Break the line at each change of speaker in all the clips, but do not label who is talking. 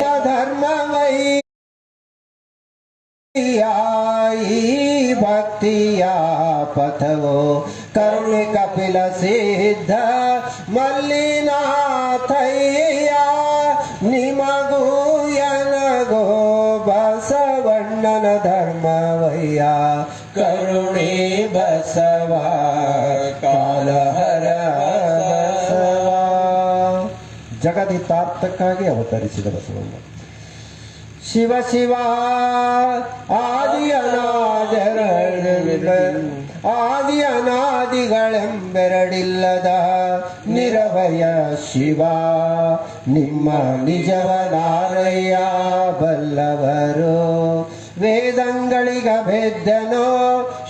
धर्ममयी भक्तिया पथवो। करुण कपिल सिद्ध मल्लिनाथया निमगुयन गो बसवण्णन धर्मवैया करुणे बसवा कालह ಜಗದಿತಾರ್ಥಕ್ಕಾಗಿ ಅವತರಿಸಿದ ಬಸವಣ್ಣ ಶಿವ ಶಿವ ಆದಿಯನಾದ ಆದಿ ಅನಾದಿಗಳೆಂಬೆರಡಿಲ್ಲದ ನಿರವಯ ಶಿವ, ನಿಮ್ಮ ನಿಜವನಾರಯ್ಯ ಬಲ್ಲವರು. ವೇದಂಗಳಿಗ ಭೇದ್ಯನೋ,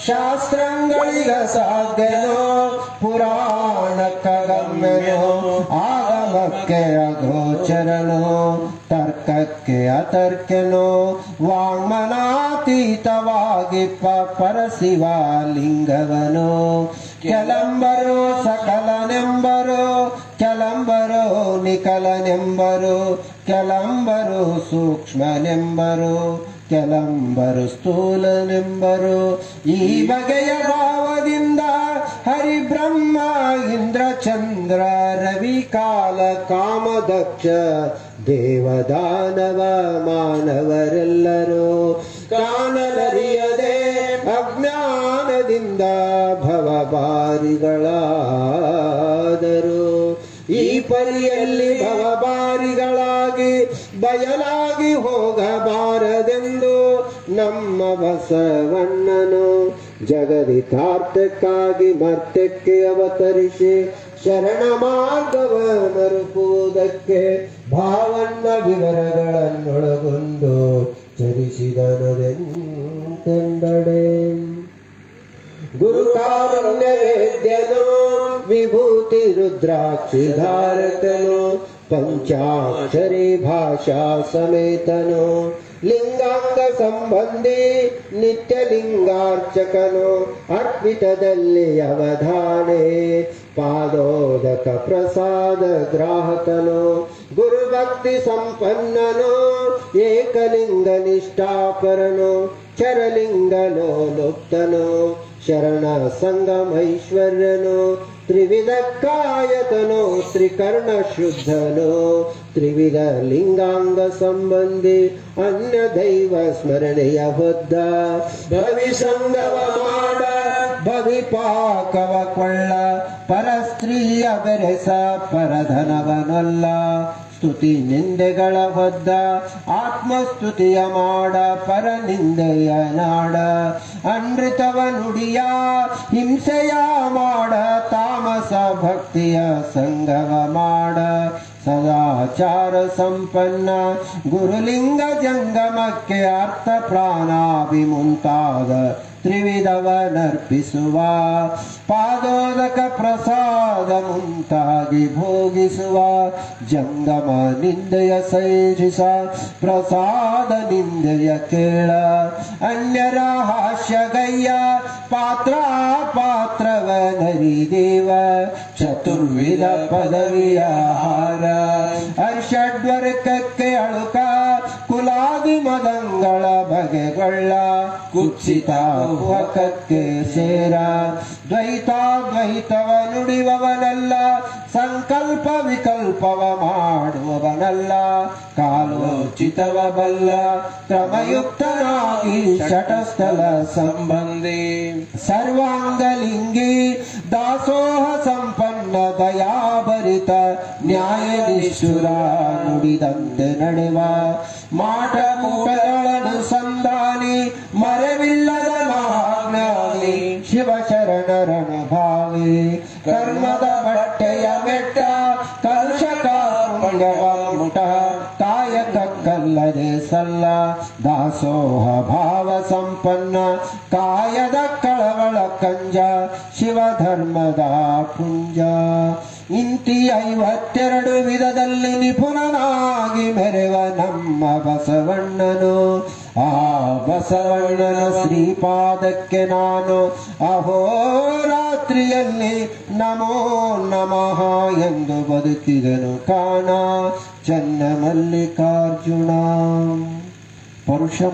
ಶಾಸ್ತ್ರಗಳಿಗ ಸಾಧ್ಯನೋ ಪುರಾಣಕ್ಕ ಗಮ್ಯನೋ ಆಗಮಕ್ಕೆ ಅಗೋಚರನೋ ತರ್ಕಕ್ಕೆ ಅತರ್ಕನೋ ವಾಂಗ್ಮನಾತೀತವಾಗಿಪ್ಪ ಪರಶಿವ ಲಿಂಗವನು. ಕೆಲಂಬರು ಸಕಲನೆಂಬರು, ಕೆಲಂಬರು ನಿಕಲನೆಂಬರು, ಕೆಲಂಬರು ಸೂಕ್ಷ್ಮನೆಂಬರು, ಕೆಲಂಬರು ಸ್ಥೂಲನೆಂಬರು. ಈ ಬಗೆಯ ಭಾವದಿಂದ ಹರಿಬ್ರಹ್ಮ ಇಂದ್ರ ಚಂದ್ರ ರವಿ ಕಾಲ ಕಾಮದಕ್ಷ ದೇವದಾನವ ಮಾನವರೆಲ್ಲರೂ ಕಾಣಲರಿಯದೆ ಅಜ್ಞಾನದಿಂದ ಭವಬಾರಿಗಳಾದರು ಈ ಪರಿಯಲ್ಲಿ ಭವಬಾರಿಗಳಾಗಿ ಬಯಲಾಗಿ ಹೋಗಬಾರದೆಂದು ನಮ್ಮ ಬಸವಣ್ಣನು ಜಗದಿತಾರ್ಥಕ್ಕಾಗಿ ಮರ್ತ್ಯಕ್ಕೆ ಅವತರಿಸಿ ಶರಣ ಮಾರ್ಗವ ಮರುಪುವುದಕ್ಕೆ ಭಾವನ್ನ ವಿವರಗಳನ್ನೊಳಗೊಂಡು ಚರಿಸಿದನದೆಂತೆಂದಡೆ. ಗುರುಕಾರುಣ್ಯ ವೇದ್ಯನು ವಿಭೂತಿ ರುದ್ರಾಕ್ಷಿ ಧಾರಕನು ಪಂಚಾಕ್ಷರಿ ಭಾಷಾ ಸಮೇತನು. ಲಿಂಗಾಂಗ ಸಂಬಂಧಿ ನಿತ್ಯ ಲಿಂಗಾರ್ಚಕನು ಅರ್ಪಿತದಲ್ಲಿ ಅವಧಾನೆ. ಪಾದೋದಕ ಪ್ರಸಾದ ಗ್ರಾಹಕನು ಗುರುಭಕ್ತಿ ಸಂಪನ್ನನು ಏಕಲಿಂಗ ನಿಷ್ಠಾಪರನು ಚರಲಿಂಗನೋ ಲುಪ್ತನು ಶರಣ ಸಂಗಮೈಶ್ವರ್ಯನು ತ್ರಿವಿಧ ಕಾಯತನು ತ್ರಿಕರ್ಣ ಶುದ್ಧನು ತ್ರಿವಿಧ ಲಿಂಗಾಂಗ ಸಂಬಂಧಿ ಅನ್ಯ ದೈವ ಸ್ಮರಣೆಯ ಹೊದ್ದ ಭವಿ ಸಂಗಮ ಮಾಡ ಭವಿ ಪಾಕವ ಕೊಳ್ಳ ಪರಸ್ತ್ರೀಯ ಬೆರೆಸ ಪರಧನವನಲ್ಲ ಸ್ತುತಿ ನಿಂದೆಗಳ ಹೊದ್ದ. ಆತ್ಮಸ್ತುತಿಯ ಮಾಡ ಪರ ನಿಂದೆಯ ನಾಡ. ಅನೃತವ ನುಡಿಯ ಹಿಂಸೆಯ ಮಾಡ, ತಾಮಸ ಭಕ್ತಿಯ ಸಂಗವ ಮಾಡ. ಸದಾಚಾರ ಸಂಪನ್ನ ಗುರುಲಿಂಗ ಜಂಗಮಕ್ಕೆ ಅರ್ಥ ಪ್ರಾಣಾಭಿ ಮುಂತಾದ ತ್ರಿವಿಧವನರ್ಪಿಸುವ ಪಾದೋದಕ ಪ್ರಸಾದ ಮುಂತಾಗಿ ಭೋಗಿಸುವ ಜಂಗಮ ನಿಂದೆಯ ಸೈಜಿಸ ಪ್ರಸಾದ ನಿಂದೆಯ ಕೇಳ. ಅನ್ಯರ ಹಾಸ್ಯಗಯ್ಯ ಪಾತ್ರ ಪಾತ್ರವ ನರಿದೇವ ಚತುರ್ವಿಧ ಪದವಿಯ ಹಾರ. ಹರ್ಷಡ್ವರ್ಗಕ್ಕೆ ಮದಂಗಳ ಬಗೆಗೊಳ್ಳ ಕುತ್ಸಿತ ಹುವಕಕ್ಕೆ ಸೇರ. ದ್ವೈತಾದ್ವೈತವ ನುಡಿವವನಲ್ಲ, ಸಂಕಲ್ಪ ವಿಕಲ್ಪವ ಮಾಡುವವನಲ್ಲ. ಕಾಲೋಚಿತವ ಬಲ್ಲ ಕ್ರಮಯುಕ್ತನಾಗಿ ಶಟಸ್ಥಲ ಸಂಬಂಧಿ. ಸರ್ವಾಂಗಲಿಂಗಿ ದಾಸೋಹ ಸಂಪನ್ನ ದಯಾಭರಿತ ನ್ಯಾಯ ನಿಷ್ಠುರ ನುಡಿದಂತೆ ನಡೆವ. ಮಾಟ ಮುಖಗಳನ್ನು ಸಂದಾನಿ ಮರವಿಲ್ಲದ ಮಹಾಜ್ಞಾನಿ ಶಿವಶರಣರಣ ಭಾವಿ. ಕರ್ಮದ ಬಟ್ಟೆಯ ಬೆಟ್ಟ ಕಲುಷಕ ಮುಟ ಮುಟ ಕಾಯಕಕ್ಕಲ್ಲದೆ ಸಲ್ಲ ದಾಸೋಹ ಭಾವ ಸಂಪನ್ನ ಕಾಯದ ಕಳವಳ ಕಂಜ ಶಿವಧರ್ಮದ ಪುಂಜ. ಇಂತಿ ಐವತ್ತೆರಡು ವಿಧದಲ್ಲಿ ನಿಪುಣನಾಗಿ ಮೆರೆವ ನಮ್ಮ ಬಸವಣ್ಣನು. ಆ ಬಸವಣ್ಣನ ಶ್ರೀಪಾದಕ್ಕೆ ನಾನು ಅಹೋರಾ ರಾತ್ರಿಯಲ್ಲಿ ನಮೋ ನಮಃ ಎಂದು ಬದುಕಿದನು ಕಾಣ ಚನ್ನ ಮಲ್ಲಿಕಾರ್ಜುನ. ಪರುಷ